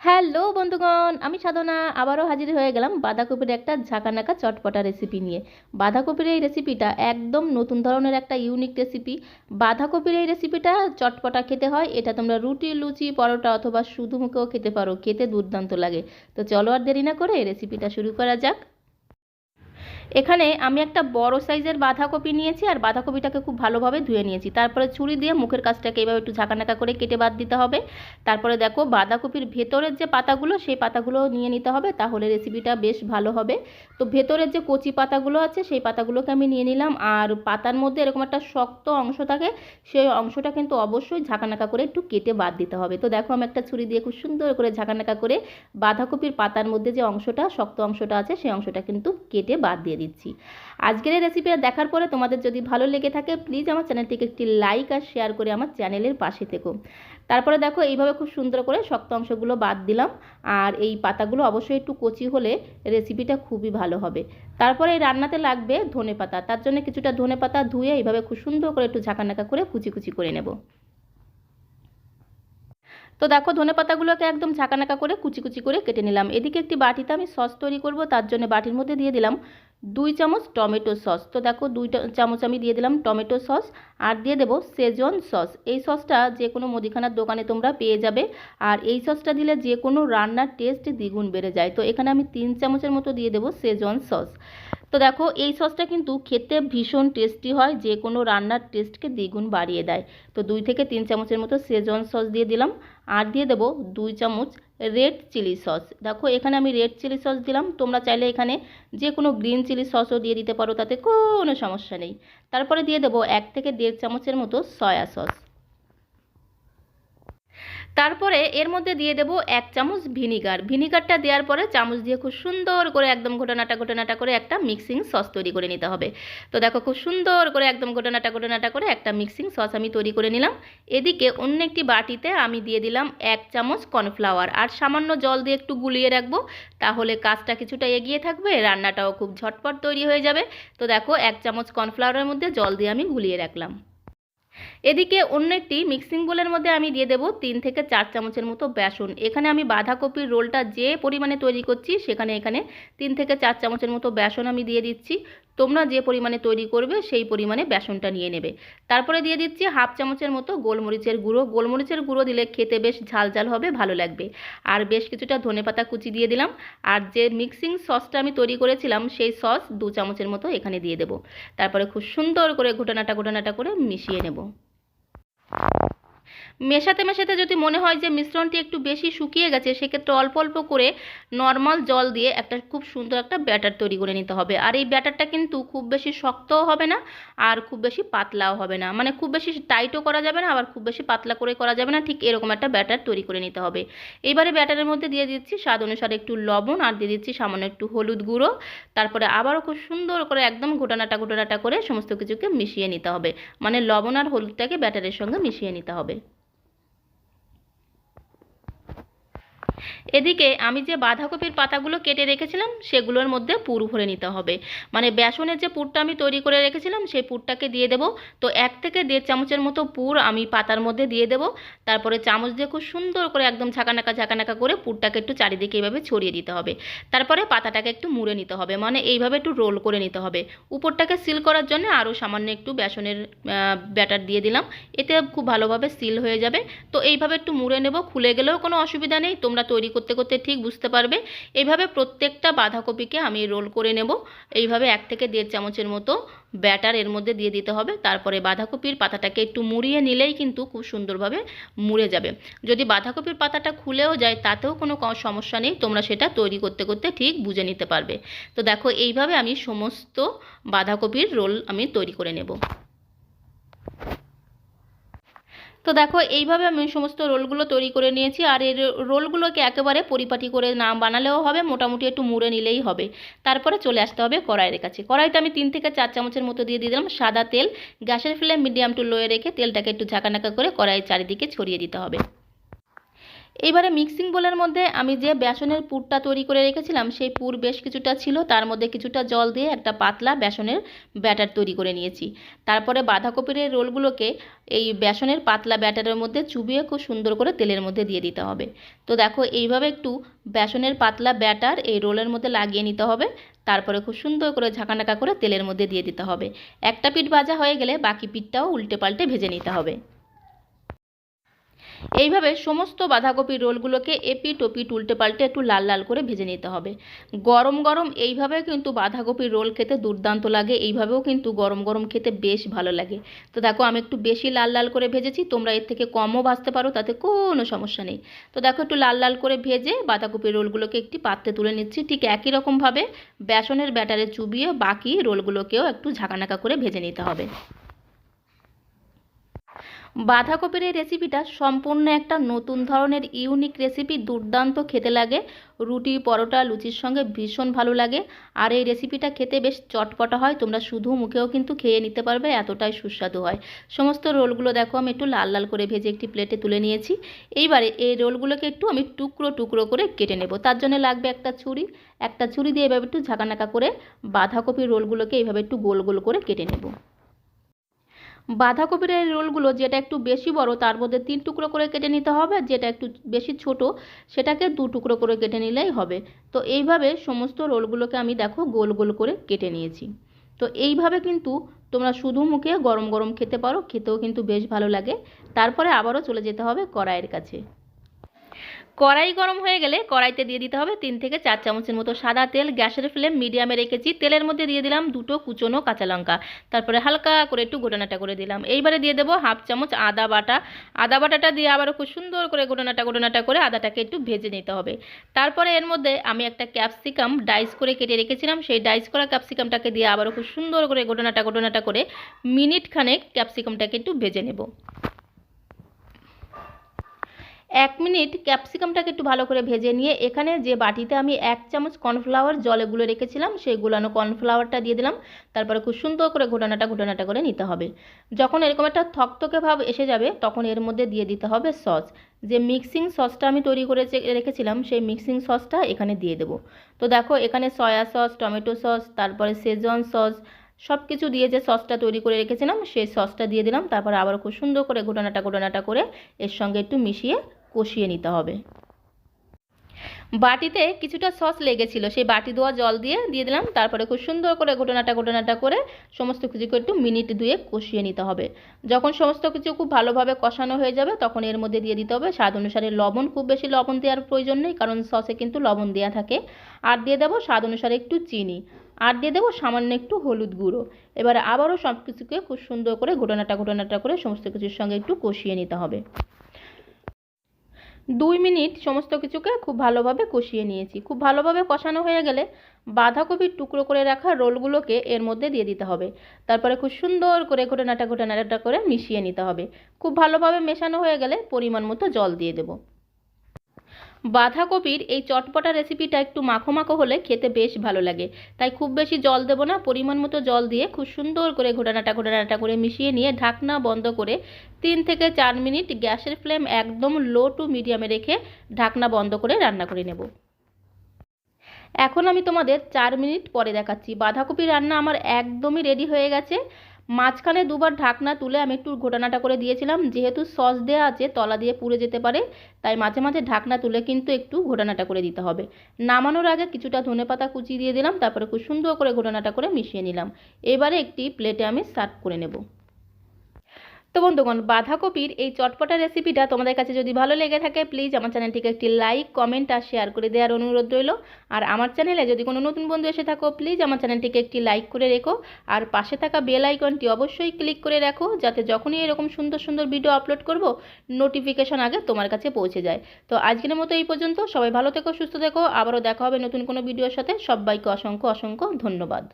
Hello বন্ধুগণ, আমি সাধনা। আবারও হাজির হয়ে গেলাম বাঁধাকপির একটা ঝাঁকানাকা চটপটা রেসিপি নিয়ে। বাঁধাকপির এই রেসিপিটা একদম নতুন ধরনের একটা ইউনিক রেসিপি বাঁধাকপির এই রেসিপিটা চটপটা খেতে হয়, এটা তোমরা রুটি, লুচি, পরোটা অথবা শুধু মুখেও খেতে পারো, খেতে দুর্দান্ত লাগে। তো চলো আর দেরি না করে রেসিপিটা শুরু করা যাক। এখানে আমি একটা বড় সাইজের বাঁধাকপি নিয়েছি আর বাঁধাকপিটাকে খুব ভালোভাবে ধুয়ে নিয়েছি। তারপরে ছুরি দিয়ে মুখের কাছটাকে এইভাবে একটু ঝাঁকানাকা করে কেটে বাদ দিতে হবে। তারপরে দেখো বাঁধাকপির ভেতরের যে পাতাগুলো, সেই পাতাগুলো নিয়ে নিতে হবে। তাহলে রেসিপিটা বেশ ভালো হবে। তো ভেতরের যে কচি পাতাগুলো আছে, সেই পাতাগুলোকে আমি নিয়ে নিলাম। আর পাতার মধ্যে এরকম একটা শক্ত অংশ থাকে, সেই অংশটা কিন্তু অবশ্যই ঝাঁকানাকা করে একটু কেটে বাদ দিতে হবে। তো দেখো আমি একটা ছুরি দিয়ে খুব সুন্দর করে ঝাঁকানাকা করে বাঁধাকপির পাতার মধ্যে যে অংশটা, শক্ত অংশটা আছে, সেই অংশটা কিন্তু কেটে বাদ দিয়ে দিচ্ছি। আজকের এই রেসিপিটা দেখার পরে তোমাদের যদি ভালো লেগে থাকে প্লিজ আমার চ্যানেলটিকে একটি লাইক আর শেয়ার করে আমার চ্যানেলের পাশে থেকো। তারপরে দেখো, এইভাবে খুব সুন্দর করে শক্ত অংশগুলো বাদ দিলাম। আর এই পাতাগুলো অবশ্যই একটু কচি হলে রেসিপিটা খুবই ভালো হবে। তারপরে এই রান্নাতে লাগবে ধনে পাতা। তার জন্য কিছুটা ধনে পাতা ধুয়ে এইভাবে খুব সুন্দর করে একটু ঝাঁকানাকা করে কুচি কুচি করে নেব। তো দেখো, ধনে পাতাগুলোকে একদম ঝাঁকানাকা করে কুচি কুচি করে কেটে নিলাম। এদিকে একটি বাটিতে আমি সস তৈরি করব, তার জন্য বাটির মধ্যে দিয়ে দিলাম দুই চামচ টমেটো সস। তো দেখো দুই চামচ আমি দিয়ে দিলাম টমেটো সস আর দিয়ে দেবো সেজন সস। এই সসটা যে কোনো মুদিখানার দোকানে তোমরা পেয়ে যাবে। আর এই সসটা দিলে যে কোনো রান্নার টেস্ট দ্বিগুণ বেড়ে যায়। তো এখানে আমি তিন চামচের মতো দিয়ে দেবো সেজন সস। তো দেখো, এই সসটা কিন্তু খেতে ভীষণ টেস্টি হয় যে কোনো রান্নার টেস্টকে দ্বিগুণ বাড়িয়ে দেয়। তো দুই থেকে তিন চামচের মতো সেজন সস দিয়ে দিলাম। আর দিয়ে দেবো দুই চামচ রেড চিলি সস দেখো, এখানে আমি রেড চিলি সস দিলাম। তোমরা চাইলে এখানে যে কোনো গ্রিন চিলি সসও দিয়ে দিতে পারো, তাতে কোনো সমস্যা নেই। তারপরে দিয়ে দেবো এক থেকে দেড় চামচের মতো সয়া সস তারপরে এর মধ্যে দিয়ে দেবো এক চামচ ভিনিগার। ভিনিগারটা দেওয়ার পরে চামচ দিয়ে খুব সুন্দর করে একদম ঘটনাটা ঘটনাটা করে একটা মিক্সিং সস তৈরি করে নিতে হবে। তো দেখো খুব সুন্দর করে একদম ঘটনাটা ঘটনাটা করে একটা মিক্সিং সস আমি তৈরি করে নিলাম। এদিকে অন্য একটি বাটিতে আমি দিয়ে দিলাম এক চামচ কর্নফ্লাওয়ার। আর সামান্য জল দিয়ে একটু গুলিয়ে রাখব, তাহলে কাজটা কিছুটা এগিয়ে থাকবে, রান্নাটাও খুব ঝটপট তৈরি হয়ে যাবে। তো দেখো এক চামচ কর্নফ্লাওয়ারের মধ্যে জল দিয়ে আমি গুলিয়ে রাখলাম। এদিকে অন্য একটি মিক্সিং বোলের মধ্যে আমি দিয়ে দেবো তিন থেকে চার চামচের মতো বেসন। এখানে আমি বাঁধাকপির রোলটা যে পরিমাণে তৈরি করছি, সেখানে এখানে তিন থেকে চার চামচের মতো বেসন আমি দিয়ে দিচ্ছি। তোমরা যে পরিমাণে তৈরি করবে, সেই পরিমাণে বেসনটা নিয়ে নেবে। তারপরে দিয়ে দিচ্ছি হাফ চামচের মতো গোলমরিচের গুঁড়ো। গোলমরিচের গুঁড়ো দিলে খেতে বেশ ঝাল ঝাল হবে, ভালো লাগবে। আর বেশ কিছুটা ধনেপাতা কুচি দিয়ে দিলাম। আর যে মিক্সিং সসটা আমি তৈরি করেছিলাম, সেই সস দু চামচের মতো এখানে দিয়ে দেবো। তারপরে খুব সুন্দর করে ঘোটানাটা ঘোটানাটা করে মিশিয়ে নেব। মেশাতে মেশাতে যদি মনে হয় যে মিশ্রণটি একটু বেশি শুকিয়ে গেছে, সেক্ষেত্রে অল্প অল্প করে নর্মাল জল দিয়ে একটা খুব সুন্দর একটা ব্যাটার তৈরি করে নিতে হবে। আর এই ব্যাটারটা কিন্তু খুব বেশি শক্তও হবে না আর খুব বেশি পাতলাও হবে না। মানে খুব বেশি টাইটও করা যাবে না, আবার খুব বেশি পাতলা করে করা যাবে না, ঠিক এরকম একটা ব্যাটার তৈরি করে নিতে হবে। এবারে ব্যাটারের মধ্যে দিয়ে দিচ্ছি স্বাদ অনুসারে একটু লবণ আর দিয়ে দিচ্ছি সামান্য একটু হলুদ গুঁড়ো। তারপরে আবারও খুব সুন্দর করে একদম ঘোটানাটা ঘোটানাটা করে সমস্ত কিছুকে মিশিয়ে নিতে হবে। মানে লবণ আর হলুদটাকে ব্যাটারের সঙ্গে মিশিয়ে নিতে হবে। এদিকে আমি যে বাঁধাকপির পাতাগুলো কেটে রেখেছিলাম, সেগুলোর মধ্যে পুর ভরে নিতে হবে। মানে বেসনের যে পুরটা আমি তৈরি করে রেখেছিলাম, সেই পুরটাকে দিয়ে দেবো। তো এক থেকে দেড় চামচের মতো পুর আমি পাতার মধ্যে দিয়ে দেবো। তারপরে চামচ দিয়ে খুব সুন্দর করে একদম ঝাঁকানাকা ঝাঁকানাকা করে পুরটাকে একটু চারিদিকে এইভাবে ছড়িয়ে দিতে হবে। তারপরে পাতাটাকে একটু মুড়ে নিতে হবে। মানে এইভাবে একটু রোল করে নিতে হবে। উপরটাকে সিল করার জন্য আরও সামান্য একটু বেসনের ব্যাটার দিয়ে দিলাম। এতে খুব ভালোভাবে সিল হয়ে যাবে। তো এইভাবে একটু মুড়ে নেব। খুলে গেলেও কোনো অসুবিধা নেই। তোমরা তৈরি করতে করতে ঠিক বুঝতে পারবে। এইভাবে প্রত্যেকটা বাঁধাকপিকে আমি রোল করে নেব। এইভাবে এক থেকে দেড় চামচের মতো ব্যাটার এর মধ্যে দিয়ে দিতে হবে। তারপরে বাঁধাকপির পাতাটাকে একটু মুড়িয়ে নিলেই কিন্তু খুব সুন্দরভাবে মুড়ে যাবে। যদি বাঁধাকপির পাতাটা খুলেও যায়, তাতেও কোনো সমস্যা নেই। তোমরা সেটা তৈরি করতে করতে ঠিক বুঝে নিতে পারবে। তো দেখো, এইভাবে আমি সমস্ত বাঁধাকপির রোল আমি তৈরি করে নেব। তো দেখো, এইভাবে আমি সমস্ত রোলগুলো তৈরি করে নিয়েছি। আর এর রোলগুলোকে একেবারে পরিপাটি করে না বানালেও হবে, মোটামুটি একটু মুড়ে নিলেই হবে। তারপরে চলে আসতে হবে কড়াইয়ের কাছে। কড়াইতে আমি তিন থেকে চার চামচের মতো দিয়ে দিলাম, সাদা তেল। গ্যাসের ফ্লেম মিডিয়াম টু লোয়ে রেখে তেলটাকে একটু ঝাঁকানাকা করে কড়াইয়ের চারিদিকে ছড়িয়ে দিতে হবে। এইবারে মিক্সিং বোলের মধ্যে আমি যে বেসনের পুরটা তৈরি করে রেখেছিলাম, সেই পুর বেশ কিছুটা ছিল। তার মধ্যে কিছুটা জল দিয়ে একটা পাতলা বেসনের ব্যাটার তৈরি করে নিয়েছি। তারপরে বাঁধাকপির রোলগুলোকে এই বেসনের পাতলা ব্যাটারের মধ্যে চুবিয়ে খুব সুন্দর করে তেলের মধ্যে দিয়ে দিতে হবে। তো দেখো, এইভাবে একটু বেসনের পাতলা ব্যাটার এই রোলের মধ্যে লাগিয়ে নিতে হবে। তারপরে খুব সুন্দর করে ঝাঁকানাকা করে তেলের মধ্যে দিয়ে দিতে হবে। একটা পিঠ ভাজা হয়ে গেলে বাকি পিঠটাও উল্টে পাল্টে ভেজে নিতে হবে। এইভাবে সমস্ত বাঁধাকপির রোলগুলোকে এপি ওপিট উল্টে পাল্টে একটু লাল লাল করে ভেজে নিতে হবে। গরম গরম এইভাবে কিন্তু বাঁধাকপির রোল খেতে দুর্দান্ত লাগে, এইভাবেও কিন্তু গরম গরম খেতে বেশ ভালো লাগে। তো দেখো, আমি একটু বেশি লাল লাল করে ভেজেছি, তোমরা এর থেকে কমও ভাজতে পারো, তাতে কোনো সমস্যা নেই। তো দেখো, একটু লাল লাল করে ভেজে বাঁধাকপির রোলগুলোকে একটি পাত্রে তুলে নিচ্ছি, ঠিক একই রকমভাবে বেসনের ব্যাটারে চুবিয়ে বাকি রোলগুলোকেও একটু ঝাঁকানাকা করে ভেজে নিতে হবে। বাঁধাকপির এই রেসিপিটা সম্পূর্ণ একটা নতুন ধরনের ইউনিক রেসিপি দুর্দান্ত খেতে লাগে। রুটি, পরোটা, লুচির সঙ্গে ভীষণ ভালো লাগে। আর এই রেসিপিটা খেতে বেশ চটপটা হয়, তোমরা শুধু মুখেও কিন্তু খেয়ে নিতে পারবে, এতটাই সুস্বাদু হয়। সমস্ত রোলগুলো দেখো, আমি একটু লাল লাল করে ভেজে একটি প্লেটে তুলে নিয়েছি। এইবারে এই রোলগুলোকে একটু আমি টুকরো টুকরো করে কেটে নেব। তার জন্য লাগবে একটা ছুরি। একটা ছুরি দিয়ে এভাবে একটু ঝাঁকানাকা করে বাঁধাকপির রোলগুলোকে এইভাবে একটু গোল গোল করে কেটে নেব। বাঁধাকপির এই রোলগুলো যেটা একটু বেশি বড়, তার মধ্যে তিন টুকরো করে কেটে নিতে হবে। যেটা একটু বেশি ছোট, সেটাকে দু টুকরো করে কেটে নিলেই হবে। তো এইভাবে সমস্ত রোলগুলোকে আমি দেখো গোল গোল করে কেটে নিয়েছি। তো এইভাবে কিন্তু তোমরা শুধু মুখে গরম গরম খেতে পারো, খেতেও কিন্তু বেশ ভালো লাগে। তারপরে আবারও চলে যেতে হবে কড়াইয়ের কাছে। কড়াই গরম হয়ে গেলে কড়াইতে দিয়ে দিতে হবে তিন থেকে চার চামচের মতো সাদা তেল, গ্যাসের ফ্লেম মিডিয়ামে রেখেছি। তেলের মধ্যে দিয়ে দিলাম দুটো কুচনো কাঁচা লঙ্কা। তারপরে হালকা করে একটু গোটানাটা করে দিলাম। এইবারে দিয়ে দেবো হাফ চামচ আদা বাটা। আদা বাটাটা দিয়ে আবারও খুব সুন্দর করে গোটানাটা গোটানাটা করে আদাটাকে একটু ভেজে নিতে হবে। তারপরে এর মধ্যে আমি একটা ক্যাপসিকাম ডাইস করে কেটে রেখেছিলাম। সেই ডাইস করা ক্যাপসিকামটাকে দিয়ে আবারও খুব সুন্দর করে গোটানাটা গোটানাটা করে মিনিট খানেক ক্যাপসিকামটাকে একটু ভেজে নেব। এক মিনিট ক্যাপসিকামটাকে একটু ভালো করে ভেজে নিয়ে এখানে যে বাটিতে আমি এক চামচ কর্নফ্লাওয়ার জলে গুলে রেখেছিলাম, সেই গুলানো কর্নফ্লাওয়ারটা দিয়ে দিলাম। তারপরে খুব সুন্দর করে ঘোটানাটা ঘোটানাটা করে নিতে হবে। যখন এরকম একটা থকথকে ভাব এসে যাবে, তখন এর মধ্যে দিয়ে দিতে হবে সস। যে মিক্সিং সসটা আমি তৈরি করে রেখেছিলাম, সেই মিক্সিং সসটা এখানে দিয়ে দেবো। তো দেখো, এখানে সয়া সস, টমেটো সস, তারপরে সেজন সস সব কিছু দিয়ে যে সসটা তৈরি করে রেখেছিলাম, সেই সসটা দিয়ে দিলাম। তারপর আবার খুব সুন্দর করে ঘোটানাটা ঘোটানাটা করে এর সঙ্গে একটু মিশিয়ে কষিয়ে নিতে হবে। বাটিতে কিছুটা সস লেগেছিল, সেই বাটি ধোয়া জল দিয়ে দিয়ে দিলাম। তারপরে খুব সুন্দর করে ঘটনাটা ঘটনাটা করে সমস্ত কিছুকে একটু মিনিট দুয়ে কষিয়ে নিতে হবে। যখন সমস্ত কিছু খুব ভালোভাবে কষানো হয়ে যাবে, তখন এর মধ্যে দিয়ে দিতে হবে স্বাদ অনুসারে লবণ। খুব বেশি লবণ দেওয়ার প্রয়োজন নেই, কারণ সসে কিন্তু লবণ দেওয়া থাকে। আর দিয়ে দেবো স্বাদ অনুসারে একটু চিনি। আর দিয়ে দেবো সামান্য একটু হলুদ গুঁড়ো। এবারে আবারও সব কিছুকে খুব সুন্দর করে ঘটনাটা ঘটনাটা করে সমস্ত কিছুর সঙ্গে একটু কষিয়ে নিতে হবে। দুই মিনিট সমস্ত কিছুকে খুব ভালোভাবে কষিয়ে নিয়েছি। খুব ভালোভাবে কষানো হয়ে গেলে বাঁধাকপির টুকরো করে রাখা রোলগুলোকে এর মধ্যে দিয়ে দিতে হবে। তারপরে খুব সুন্দর করে ঘটনাটা ঘটনাটা করে মিশিয়ে নিতে হবে। খুব ভালোভাবে মেশানো হয়ে গেলে পরিমাণ মতো জল দিয়ে দেবো। বাঁধাকপির এই চটপটা রেসিপিটা একটু মাখো মাখো হলে খেতে বেশ ভালো লাগে। তাই খুব বেশি জল দেবো না, পরিমাণ মতো জল দিয়ে খুব সুন্দর করে ঘোটানাটা ঘোটানাটা করে মিশিয়ে নিয়ে ঢাকনা বন্ধ করে তিন থেকে চার মিনিট গ্যাসের ফ্লেম একদম লো টু মিডিয়ামে রেখে ঢাকনা বন্ধ করে রান্না করে নেব। এখন আমি তোমাদের চার মিনিট পরে দেখাচ্ছি। বাঁধাকপি রান্না আমার একদমই রেডি হয়ে গেছে। মাঝখানে দুবার ঢাকনা তুলে আমি একটু ঘোটানাটা করে দিয়েছিলাম। যেহেতু সস দেওয়া আছে, তলা দিয়ে পুড়ে যেতে পারে, তাই মাঝে মাঝে ঢাকনা তুলে কিন্তু একটু ঘোটানাটা করে দিতে হবে। নামানোর আগে কিছুটা ধনে পাতা কুচি দিয়ে দিলাম, তারপরে খুব সুন্দর করে ঘোটানাটা করে মিশিয়ে নিলাম। এবারে একটি প্লেটে আমি সার্ভ করে নেব। তো বন্ধুগণ, বাঁধাকপির এই চটপটা রেসিপিটা তোমাদের কাছে যদি ভালো লেগে থাকে প্লিজ আমার চ্যানেলটিকে একটি লাইক কমেন্ট আর শেয়ার করে দেওয়ার অনুরোধ রইল। আর আমার চ্যানেলে যদি কোনো নতুন বন্ধু এসে থাকো প্লিজ আমার চ্যানেলটিকে একটি লাইক করে রেখো। আর পাশে থাকা বেল আইকনটি অবশ্যই ক্লিক করে রাখো, যাতে যখনই এরকম সুন্দর সুন্দর ভিডিও আপলোড করব নোটিফিকেশন আগে তোমার কাছে পৌঁছে যায়। তো আজকের মতো এই পর্যন্ত, সবাই ভালো থেকো, সুস্থ থেকো। আবারও দেখা হবে নতুন কোনো ভিডিওর সাথে। সবাইকে অসংখ্য অসংখ্য ধন্যবাদ।